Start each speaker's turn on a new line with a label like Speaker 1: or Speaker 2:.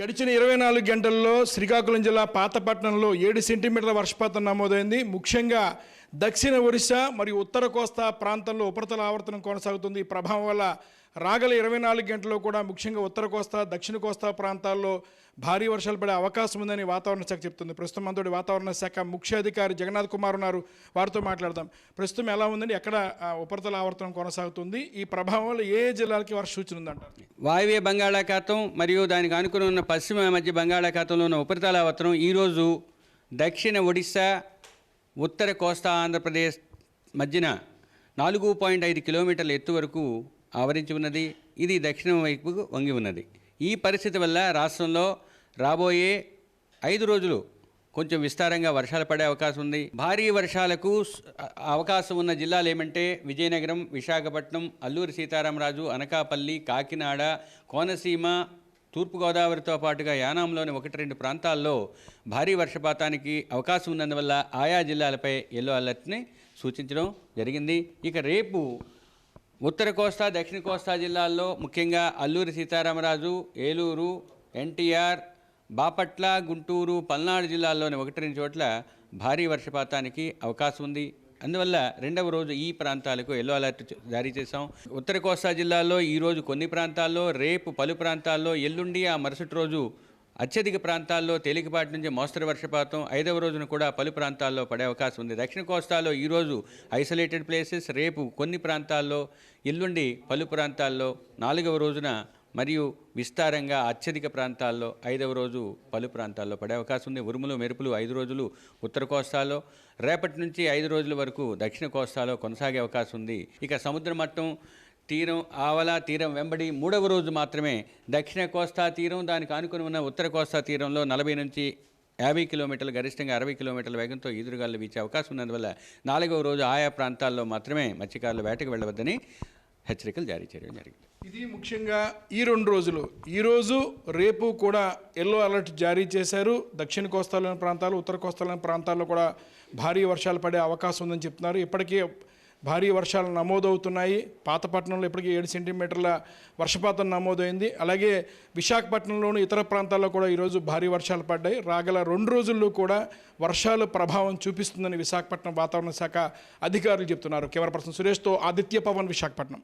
Speaker 1: గడిచిన ఇరవై నాలుగు గంటల్లో శ్రీకాకుళం జిల్లా పాతపట్నంలో ఏడు సెంటీమీటర్ల వర్షపాతం నమోదైంది. ముఖ్యంగా దక్షిణ ఒరిస్సా మరియు ఉత్తర కోస్తా ప్రాంతంలో ఉపరితల ఆవర్తనం కొనసాగుతుంది. ఈ ప్రభావం వల్ల రాగల ఇరవై నాలుగు గంటల్లో కూడా ముఖ్యంగా ఉత్తర కోస్తా దక్షిణ కోస్తా ప్రాంతాల్లో భారీ వర్షాలు పడే అవకాశం ఉందని వాతావరణ శాఖ చెప్తుంది. ప్రస్తుతం అంతటి వాతావరణ శాఖ ముఖ్య అధికారి జగన్నాథ్ కుమార్ ఉన్నారు. వారితో మాట్లాడదాం. ప్రస్తుతం ఎలా ఉందండి ఎక్కడ ఉపరితల ఆవర్తనం కొనసాగుతుంది? ఈ ప్రభావం వల్ల ఏ జిల్లాలకి వర్ష సూచన ఉందంట
Speaker 2: వాయువ్య బంగాళాఖాతం మరియు దానికి అనుకుని ఉన్న పశ్చిమ మధ్య బంగాళాఖాతంలో ఉన్న ఉపరితల ఆవర్తనం ఈరోజు దక్షిణ ఒడిశా ఉత్తర కోస్తా ఆంధ్రప్రదేశ్ మధ్యన నాలుగు పాయింట్ ఐదు కిలోమీటర్ల ఎత్తు వరకు ఆవరించి ఉన్నది. ఇది దక్షిణం వైపుకు వంగి ఉన్నది. ఈ పరిస్థితి వల్ల రాష్ట్రంలో రాబోయే ఐదు రోజులు కొంచెం విస్తారంగా వర్షాలు పడే అవకాశం ఉంది. భారీ వర్షాలకు అవకాశం ఉన్న జిల్లాలు ఏమంటే విజయనగరం విశాఖపట్నం అల్లూరి సీతారామరాజు అనకాపల్లి కాకినాడ కోనసీమ తూర్పుగోదావరితో పాటుగా యానాంలోని ఒకటి రెండు ప్రాంతాల్లో భారీ వర్షపాతానికి అవకాశం ఉన్నందువల్ల ఆయా జిల్లాలపై ఎల్లో అలర్ట్ని సూచించడం జరిగింది. ఇక రేపు ఉత్తర కోస్తా దక్షిణ కోస్తా జిల్లాల్లో ముఖ్యంగా అల్లూరి సీతారామరాజు ఏలూరు ఎన్టీఆర్ బాపట్ల గుంటూరు పల్నాడు జిల్లాల్లోని ఒకటి రెండు చోట్ల భారీ వర్షపాతానికి అవకాశం ఉంది. అందువల్ల రెండవ రోజు ఈ ప్రాంతాలకు ఎల్లో అలర్ట్ జారీ చేశాం. ఉత్తర కోస్తా జిల్లాలో ఈరోజు కొన్ని ప్రాంతాల్లో రేపు పలు ప్రాంతాల్లో ఎల్లుండి ఆ మరుసటి రోజు అత్యధిక ప్రాంతాల్లో తేలికపాటి నుంచి మోస్తరు వర్షపాతం. ఐదవ రోజున కూడా పలు ప్రాంతాల్లో పడే అవకాశం ఉంది. దక్షిణ కోస్తాలో ఈరోజు ఐసోలేటెడ్ ప్లేసెస్ రేపు కొన్ని ప్రాంతాల్లో ఎల్లుండి పలు ప్రాంతాల్లో నాలుగవ రోజున మరియు విస్తారంగా అత్యధిక ప్రాంతాల్లో ఐదవ రోజు పలు ప్రాంతాల్లో పడే అవకాశం ఉంది. ఉరుములు మెరుపులు ఐదు రోజులు ఉత్తర కోస్తాలో రేపటి నుంచి ఐదు రోజుల వరకు దక్షిణ కోస్తాలో కొనసాగే అవకాశం ఉంది. ఇక సముద్ర మట్టం తీరం ఆవల తీరం వెంబడి మూడవ రోజు మాత్రమే దక్షిణ కోస్తా తీరం దానికి ఆనుకుని ఉన్న ఉత్తర కోస్తా తీరంలో నలభై నుంచి యాభై కిలోమీటర్లు గరిష్టంగా అరవై కిలోమీటర్ల వేగంతో ఈదురుగాలు వీచే అవకాశం ఉన్నందువల్ల నాలుగవ రోజు ఆయా ప్రాంతాల్లో మాత్రమే మత్స్యకారులు వేటకు వెళ్ళవద్దని హెచ్చరికలు జారీ చేయడం జరిగింది.
Speaker 1: ఇది ముఖ్యంగా ఈ రెండు రోజులు. ఈరోజు రేపు కూడా ఎల్లో అలర్ట్ జారీ చేశారు. దక్షిణ కోస్తాలోని ప్రాంతాలు ఉత్తర కోస్తాలోని ప్రాంతాల్లో కూడా భారీ వర్షాలు పడే అవకాశం ఉందని చెప్తున్నారు. ఇప్పటికే భారీ వర్షాలు నమోదవుతున్నాయి. పాతపట్నంలో ఇప్పటికీ ఏడు సెంటీమీటర్ల వర్షపాతం నమోదైంది. అలాగే విశాఖపట్నంలోని ఇతర ప్రాంతాల్లో కూడా ఈరోజు భారీ వర్షాలు పడ్డాయి. రాగల రెండు రోజుల్లో కూడా వర్షాలు ప్రభావం చూపిస్తుందని విశాఖపట్నం వాతావరణ శాఖ అధికారులు చెప్తున్నారు. కెమెరా పర్సన్ సురేష్తో ఆదిత్య పవన్ విశాఖపట్నం.